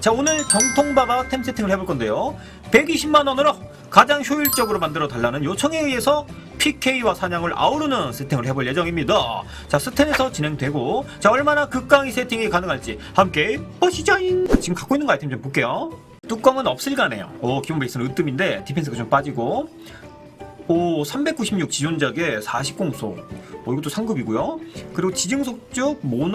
자, 오늘 정통바바 템 세팅을 해볼 건데요. 120만원으로 가장 효율적으로 만들어 달라는 요청에 의해서 PK와 사냥을 아우르는 세팅을 해볼 예정입니다. 자, 스텐에서 진행되고, 자, 얼마나 극강의 세팅이 가능할지 함께 보시죠. 지금 갖고 있는 거 아이템 좀 볼게요. 뚜껑은 없을가네요. 오, 기본 베이스는 으뜸인데, 디펜스가 좀 빠지고, 오, 396 지존작에 40공소. 어, 이것도 상급이고요. 그리고 지증속적 모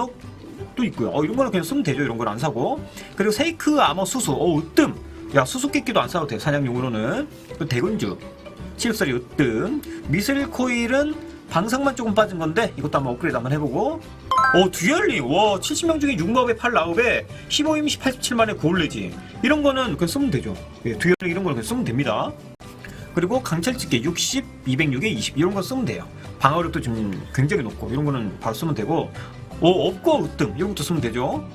넉도 있고요. 어, 이런 거는 그냥 쓰면 되죠. 이런 걸 안 사고. 그리고 세이크 아머 수수. 어, 으뜸. 야, 수수께끼도 안 사도 돼. 사냥용으로는. 그리고 대군주. 치흡살이 으뜸. 미스릴 코일은 방상만 조금 빠진 건데, 이것도 한번 업그레이드 한번 해보고. 어, 듀얼링. 와, 70명 중에 6마업에 8라업에 15임 87만에 고울레지. 이런 거는 그냥 쓰면 되죠. 예, 듀얼링 이런 거는 쓰면 됩니다. 그리고 강철집게 60, 206에 20 이런 거 쓰면 돼요. 방어력도 좀 굉장히 높고 이런 거는 바로 쓰면 되고 오 업고 으뜸 이런 것도 쓰면 되죠.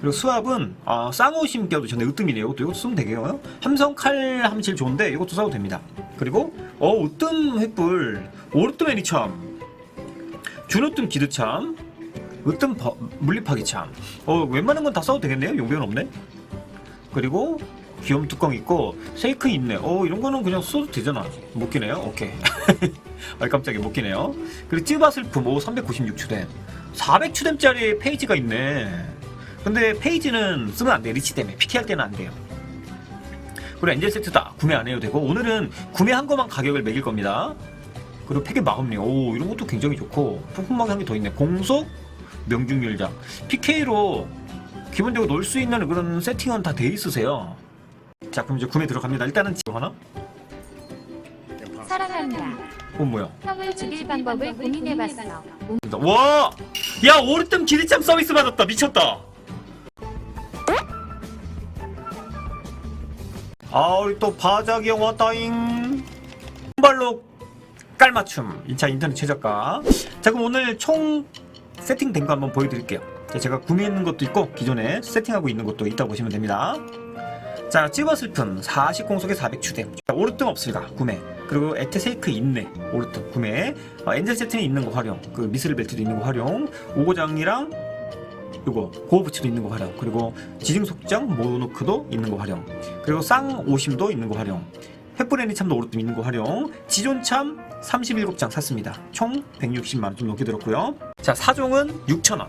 그리고 수압은 아, 쌍호심 껴도 전에 으뜸이네요. 이것도 이것도 쓰면 되게요. 함성 칼 함실 좋은데 이것도 써도 됩니다. 그리고 어 으뜸 횃불 오르뜸 애니참 준으뜸 기드참 으뜸 버- 물리파기 참 어 웬만한 건 다 써도 되겠네요. 용병은 없네. 그리고 귀염 뚜껑 있고 쉐이크 있네. 어 이런 거는 그냥 써도 되잖아. 못 끼네요. 오케이. 아 깜짝이야 못 끼네요. 그리고 찌바슬품 오 396추뎀 400추뎀짜리 페이지가 있네. 근데 페이지는 쓰면 안 돼. 리치 때문에 PK 할 때는 안 돼요. 그리고 엔젤 세트 다 구매 안 해도 되고 오늘은 구매한 것만 가격을 매길 겁니다. 그리고 팩의 마법링 오 이런 것도 굉장히 좋고 폭풍막이 한개더 있네. 공속 명중률장 PK로 기본적으로 놀 수 있는 그런 세팅은 다 돼 있으세요. 자 그럼 이제 구매 들어갑니다. 일단은 지금 하나? 사랑한다. 어 뭐야? 형을 죽일 방법을 고민해봤어. 와! 야 오르뜸 기리참 서비스 받았다 미쳤다. 아 우리 또 바자기 형 왔다잉. 발로 깔맞춤 2차 인터넷 최저가. 자 그럼 오늘 총 세팅된 거 한번 보여드릴게요. 자, 제가 구매했는 것도 있고 기존에 세팅하고 있는 것도 있다 보시면 됩니다. 자, 찌버슬품 40 공속에 400추뎀. 자, 오르뜸 없을까? 구매. 그리고 에테세이크 있네. 오르뜸 구매. 어, 엔젤 세트는 있는 거 활용. 그 미스릴 벨트도 있는 거 활용. 오고장이랑 요거 고어부츠도 있는 거 활용. 그리고 지증 속장 모노크도 있는 거 활용. 그리고 쌍 오심도 있는 거 활용. 횃불 애니참도 오르뜸 있는 거 활용. 지존참 37장 샀습니다. 총 160만 원 좀 넘게 들었고요. 자, 사종은 6,000원.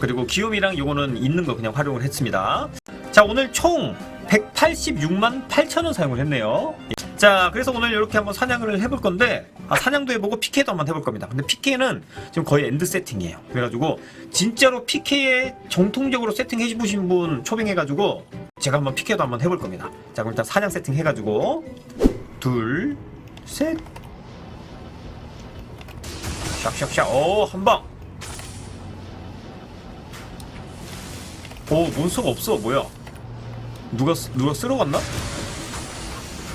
그리고 기욤이랑 요거는 있는 거 그냥 활용을 했습니다. 자 오늘 총 186만 8천원 사용을 했네요. 자 그래서 오늘 이렇게 한번 사냥을 해볼 건데 아, 사냥도 해보고 PK도 한번 해볼 겁니다. 근데 PK는 지금 거의 엔드 세팅이에요. 그래가지고 진짜로 PK에 정통적으로 세팅 해보신 분 초빙해가지고 제가 한번 PK도 한번 해볼 겁니다. 자 그럼 일단 사냥 세팅 해가지고 둘셋. 샥샥샥. 오 한방. 오 몬스터가 없어. 뭐야 누가 쓰- 누가 쓸어갔나?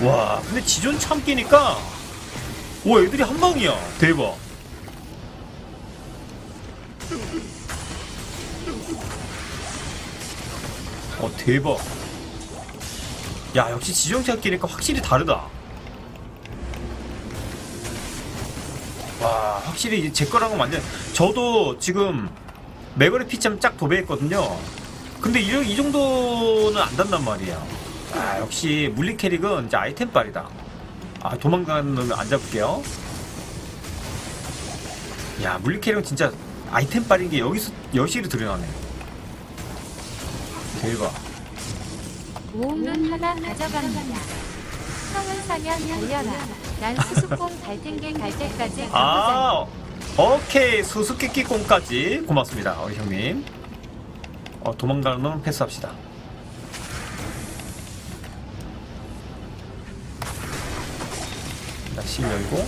와 근데 지존 참기니까 와 애들이 한 방이야. 대박. 어 대박. 야 역시 지존 참기니까 확실히 다르다. 와 확실히 제 거랑은 완전 저도 지금 매거리 피참 쫙 도배했거든요 근데 이, 이 정도는 안 단단 말이야. 아, 역시 물리 캐릭은 이제 아이템 빨이다. 아, 도망가는 놈 안 잡을게요. 야, 물리 캐릭은 진짜 아이템 빨인 게 여기서 여실히 드러나네. 대박. 모음은 하나 가져갑니다. 형은 사면 달려라. 난 수수공 달탱게 갈 때까지 가보자. 아, 오케이. 수수께끼 꽁까지. 고맙습니다. 우리 형님. 어, 도망가는 놈 패스합시다. 실 열고.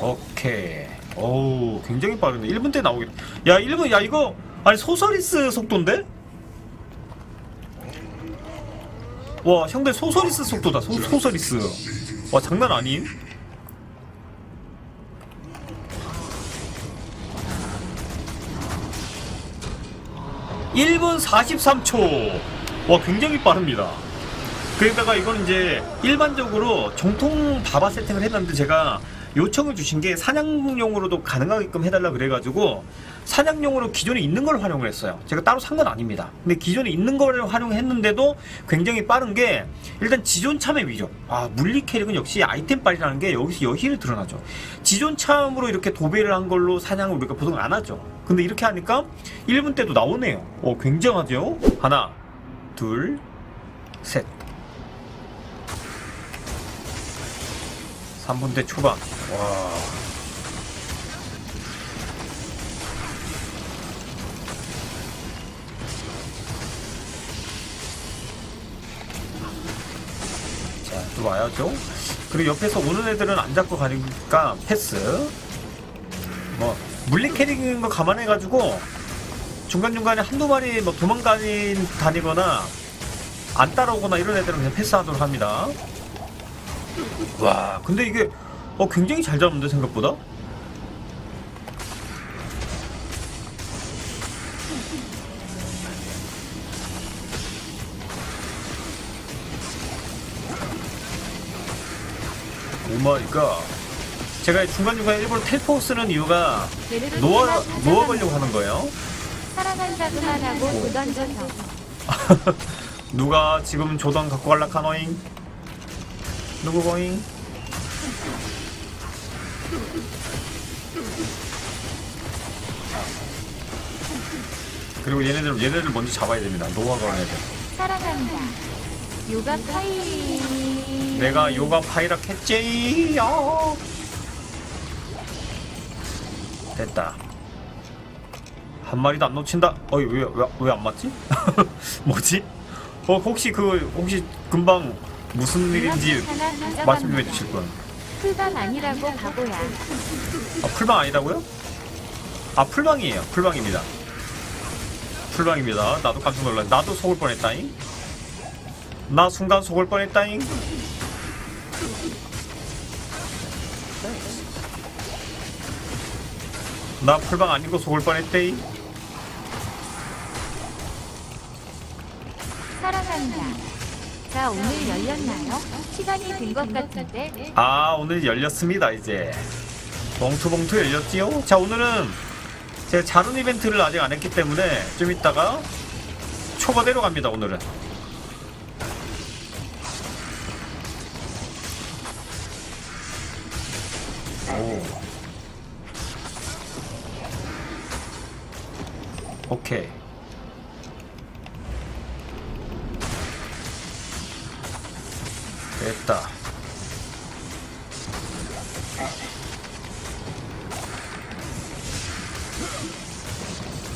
오케이. 어우, 굉장히 빠르네. 1분 때 나오겠다. 야, 1분, 야, 이거, 아니, 소서리스 속도인데? 와 형들 소서리스 속도다 소, 소서리스 와 장난 아님? (1분 43초) 와 굉장히 빠릅니다 그러다가 이건 이제 일반적으로 정통 바바 세팅을 했는데 제가 요청을 주신 게 사냥용으로도 가능하게끔 해달라 그래가지고 사냥용으로 기존에 있는 걸 활용을 했어요. 제가 따로 산 건 아닙니다. 근데 기존에 있는 걸 활용했는데도 굉장히 빠른 게 일단 지존 참의 위력. 아 물리 캐릭은 역시 아이템 빨이라는 게 여기서 여실히 드러나죠. 지존 참으로 이렇게 도배를 한 걸로 사냥을 우리가 보통 안 하죠. 근데 이렇게 하니까 1분 때도 나오네요. 어 굉장하죠. 하나, 둘, 셋. 3분대 초반. 와. 자, 또 와야죠. 그리고 옆에서 오는 애들은 안 잡고 가니까 패스. 뭐, 물리 캐릭인 거 감안해가지고, 중간중간에 한두 마리 뭐 도망다니, 다니거나, 안 따라오거나 이런 애들은 그냥 패스하도록 합니다. 와, 근데 이게 어 굉장히 잘 잡는데 생각보다. 오마이갓. 제가 중간중간에 일부러 텔포 쓰는 이유가 놓아가려고 가져갑니다. 하는 거예요. 하고. 도던져서 누가 지금 조던 갖고 갈라 카노잉? 누구 거잉? 그리고 얘네들 얘네들 먼저 잡아야 됩니다. 노아 그런 애들. 사랑한다. 요가 파이. 내가 요가 파이락 했지. 야. 됐다. 한 마리도 안 놓친다. 어이 왜왜 안 맞지? 뭐지? 어 혹시 그 혹시 금방 무슨 일인지. 말씀 좀 해주실 분. 풀밤 아니라고 바보야. 아 풀방 아니다고요? 아 풀방이에요. 풀방입니다. 풀방입니다. 나도 깜짝 놀랐. 나도 속을 뻔했다잉. 나 순간 속을 뻔했다잉. 나 풀방 아니고 속을 뻔했대잉. 사랑한다. 자 오늘 열렸나요? 시간이 된 것 같은데 아 오늘 열렸습니다 이제 봉투봉투 열렸지요? 자 오늘은 제가 자룬 이벤트를 아직 안 했기 때문에 좀 이따가 초과대로 갑니다 오늘은 오 오케이. 됐다.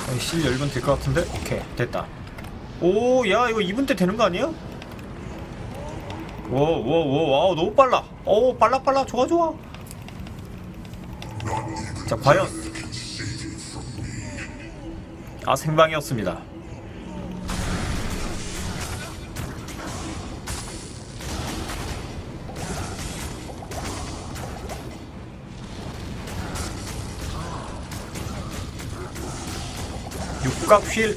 어, 실 열면 될것 같은데? 오케이 됐다. 오 야 이거 2분 때 되는 거 아니야? 워워워 와우 너무 빨라. 오 빨라 빨라 좋아 좋아. 자 과연 아 생방이었습니다. 육각 휠.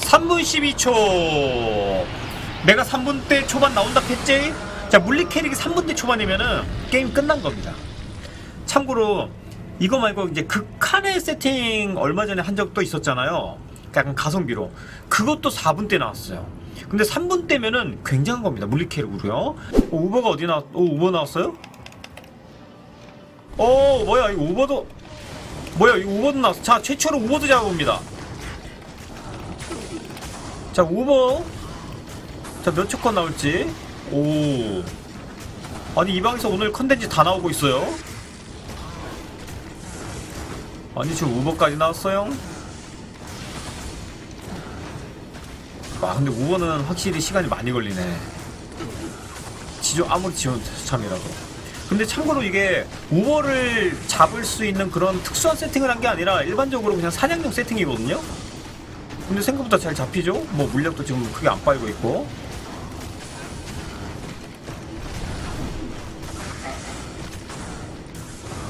3분 12초. 내가 3분 대 초반 나온다 했지? 자 물리 캐릭이 3분 대 초반이면은 게임 끝난 겁니다. 참고로 이거 말고 이제 극한의 세팅 얼마 전에 한 적도 있었잖아요. 약간 가성비로. 그것도 4분 대 나왔어요. 근데 3분 대면은 굉장한 겁니다. 물리 캐릭으로요. 어, 우버가 어디 나왔 어 우버 나왔어요? 어 뭐야 이거 우버도 뭐야 이 우버도 나왔어 자 최초로 우버도 잡아봅니다. 자 우버. 자 몇 초 컷 나올지? 오. 아니 이 방에서 오늘 컨텐츠 다 나오고 있어요 아니 지금 우버까지 나왔어요 아 근데 우버는 확실히 시간이 많이 걸리네 지존 아무리 지존 참이라도 근데 참고로 이게 우버를 잡을 수 있는 그런 특수한 세팅을 한 게 아니라 일반적으로 그냥 사냥용 세팅이거든요. 근데 생각보다 잘 잡히죠? 뭐 물력도 지금 크게 안 빠이고 있고.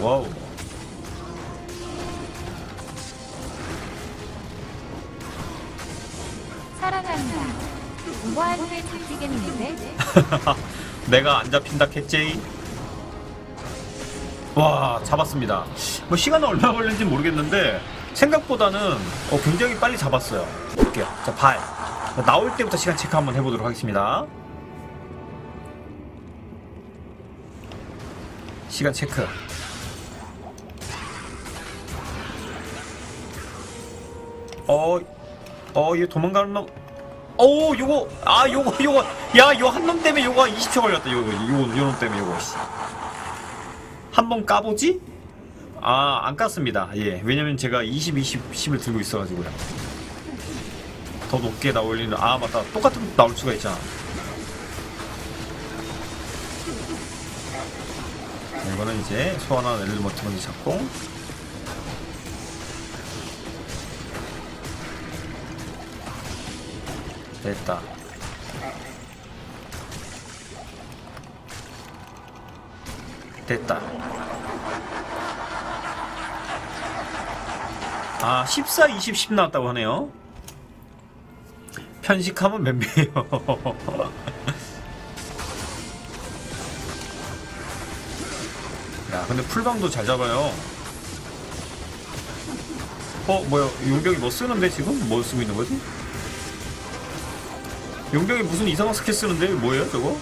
와우. 사랑한다. 우버한테 잡히겠는데? 내가 안 잡힌다 캣제이. 와 잡았습니다. 뭐 시간은 얼마 걸리는지 모르겠는데 생각보다는 어, 굉장히 빨리 잡았어요. 볼게요. 자발. 나올 때부터 시간 체크 한번 해보도록 하겠습니다. 시간 체크. 어, 어, 얘 도망가는 놈. 오, 요거, 아, 요거, 요거, 야, 요 한 놈 때문에 요거 20초 걸렸다. 요거, 요거, 요놈 때문에 요거. 한 번 까보지? 아, 안 깠습니다. 예, 왜냐면 제가 20, 20, 10을 들고 있어가지고요. 더 높게 나올 리는, 아, 맞다. 똑같은 거 나올 수가 있잖아. 자, 이거는 이제 소환한 엘리먼트 먼저 잡고. 됐다. 됐다. 아, 14, 20, 10 나왔다고 하네요. 편식하면 몇 배예요. 야, 근데 풀방도 잘 잡아요. 어, 뭐야, 용병이 뭐 쓰는데 지금? 뭐 쓰고 있는 거지? 용병이 무슨 이상한 스킬 쓰는데? 뭐예요 저거?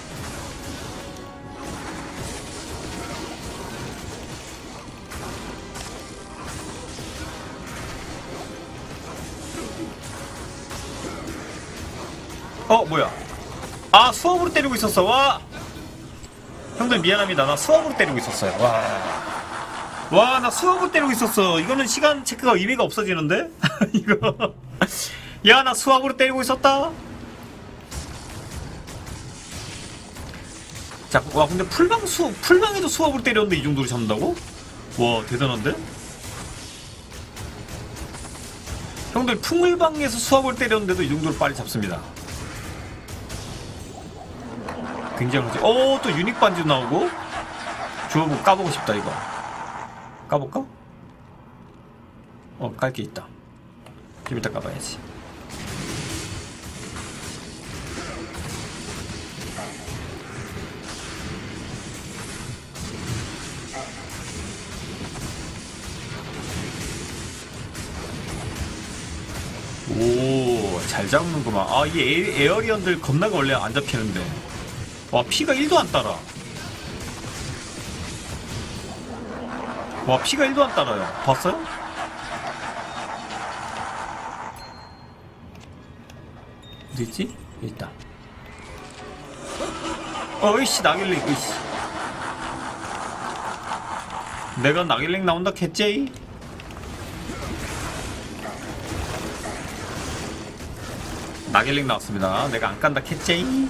어 뭐야? 아 수업으로 때리고 있었어. 와! 형들 미안합니다. 나 수업으로 때리고 있었어요. 와와 나 수업으로 때리고 있었어. 이거는 시간 체크가 의미가 없어지는데? 이거. 야 나 수학으로 때리고 있었다 자, 와 근데 풀방 수 풀방에도 수압으로 때렸는데 이 정도로 잡는다고? 와 대단한데? 형들 풍물방에서 수압을 때렸는데도 이 정도로 빨리 잡습니다. 굉장하지. 어, 또 유닉 반지 나오고. 주워보 까보고 싶다 이거. 까볼까? 어, 깔 게 있다. 좀 이따 까봐야지. 잡는구만. 아, 이 에, 에어리언들 겁나게 원래 안 잡히는데. 와, 피가 1도 안 따라. 와, 피가 1도 안 따라요. 봤어요? 어디 있지? 여기 있다. 어, 이씨, 나길링, 이씨. 내가 나길링 나온다 했지? 나길링 나왔습니다. 내가 안 깐다 캣제이.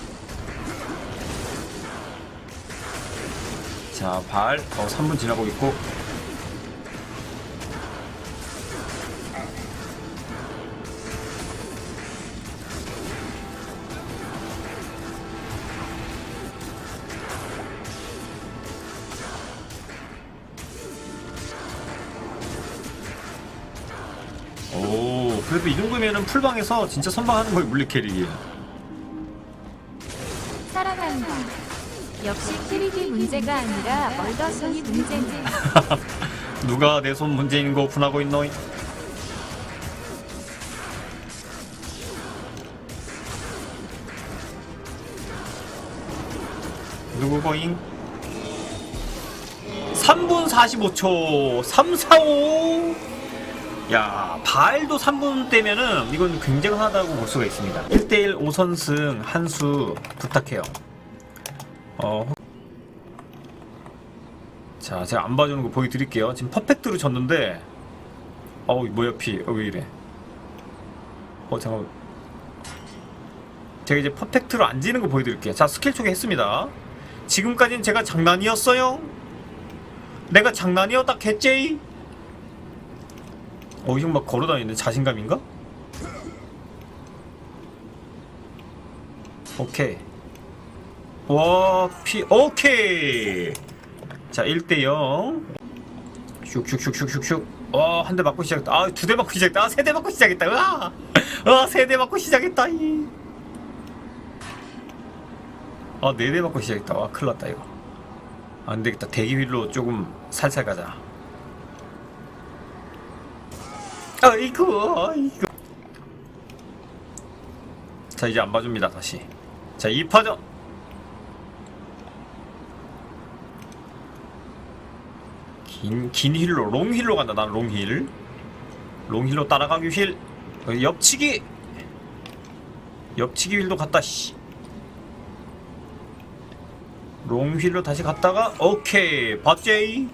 자, 발. 어, 3분 지나고 있고. 그래도 이 정도면은 풀방에서 진짜 선방하는 거예요, 물리 캐릭이. 사랑한다. 역시 캐릭이 문제가 아니라 멀더손이 문제네. 누가 내 손 문제인 거 오픈하고 있노? 누구고잉? 3분 45초 3, 4, 5 야, 발도 3분 때면은 이건 굉장하다고 볼 수가 있습니다. 1대1 5선승 한 수 부탁해요. 어, 자, 제가 안 봐주는 거 보여드릴게요. 지금 퍼펙트로 졌는데, 어우, 뭐야, 피. 어, 왜 이래. 어, 잠깐만. 제가 이제 퍼펙트로 안 지는 거 보여드릴게요. 자, 스킬 초기 했습니다. 지금까지는 제가 장난이었어요? 내가 장난이었다, 개째이? 어, 형막 걸어다니는 자신감인가? 오케이. 와, 피, 오케이! 자, 1대0. 슉슉슉슉슉슉. 와, 한 대 맞고 시작했다. 아, 두 대 맞고 시작했다. 아, 세 대 맞고 시작했다. 으아! 아, 세 대 맞고 시작했다. 이. 아, 네 대 맞고 시작했다. 와, 큰일 났다, 이거. 안 되겠다. 대기 휠로 조금 살살 가자. 아이고, 아이고. 자, 이제 안 봐줍니다, 다시. 자, 2파전. 긴, 긴 힐로, 롱 힐로 간다. 난 롱 힐. 롱 힐로 따라가기 힐. 어, 옆치기. 옆치기 휠도 갔다, 씨. 롱 휠로 다시 갔다가, 오케이. 봤제이.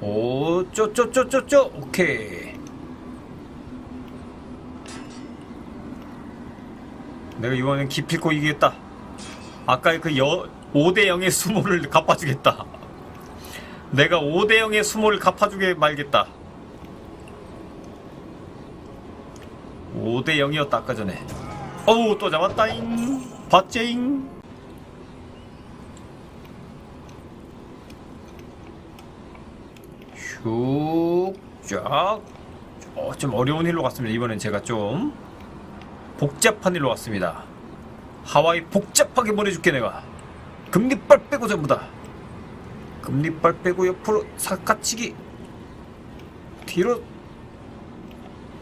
오, 쪼쪼쪼쪼쪼. 오케이. 내가 이번엔 기필코 이기겠다. 아까의 그 여, 5대 0의 수모를 갚아주겠다. 내가 5대 0의 수모를 갚아주게 말겠다. 5대 0이었다 아까 전에. 어우 또 잡았다잉. 봤제잉. 슉, 쫙. 어, 좀 어려운 힐로 갔습니다. 이번엔 제가 좀 복잡한 힐로 갔습니다. 하와이 복잡하게 보내줄게 내가. 금리빨 빼고 전부 다. 금리빨 빼고 옆으로 사카치기. 뒤로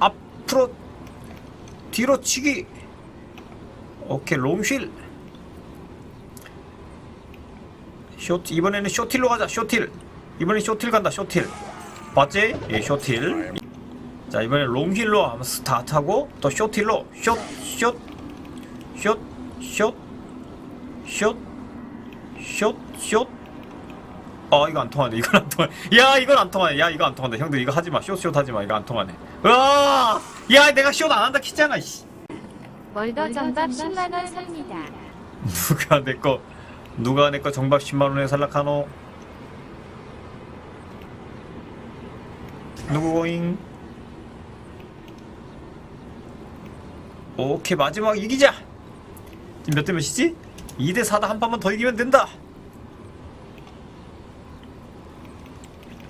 앞으로 뒤로 치기. 오케이 롱실. 쇼 이번에는 쇼틸로 가자 쇼틸. 이번엔 쇼틸 간다 쇼틸. 봤지? 예 쇼틸. 자 이번엔 롱힐로 한번 스타트하고 또 쇼틸로. 숏숏숏숏숏숏 아 이거 안 통하네. 이건 안 통하네. 야 이건 안 통하네. 야 이거 안 통한다. 형들 이거 하지마. 숏숏 하지마. 이거 안 통하네. 으아! 야 내가 숏 안 한다 했잖아 씨. 월더 정답 10만원 삽니다. 누가 내거 누가 내거 정밥 10만원에 살락하노? 누구 고잉 오케이 마지막 이기자. 지금 몇 대 몇이지? 2대 4다 한 판만 더 이기면 된다.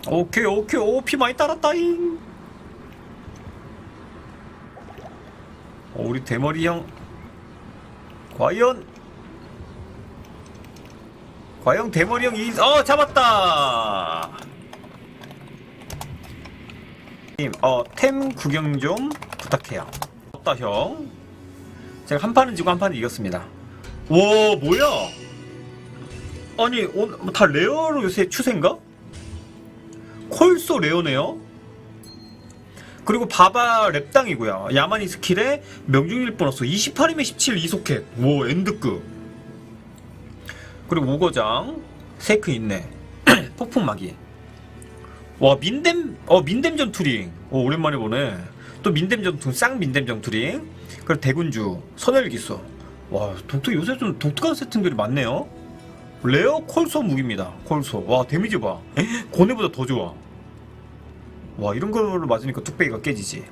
오케이 오케이. 오피 많이 따랐다잉. 어, 우리 대머리 형. 과연? 과연 대머리 형이 어 잡았다! 님, 어, 템 구경 좀 부탁해요. 없다, 형. 제가 한 판은 지고 한 판은 이겼습니다. 와, 뭐야? 아니, 오늘 뭐다 레어로 요새 추세인가? 콜소 레어네요? 그리고 바바 랩당이고요. 야마니 스킬에 명중률 보너스 28이면 17 이소켓. 오, 엔드급. 그리고 우거장. 세크 있네. 폭풍마기. 와 민댐 어 민댐 전투링 오 오랜만에 보네 또 민댐 전투 쌍 민댐 전투링 그리고 대군주 선혈기수. 와 독특 요새 좀 독특한 세팅들이 많네요. 레어 콜소 무기입니다. 콜소. 와 데미지 봐. 고네보다 더 좋아. 와 이런 걸로 맞으니까 뚝배기가 깨지지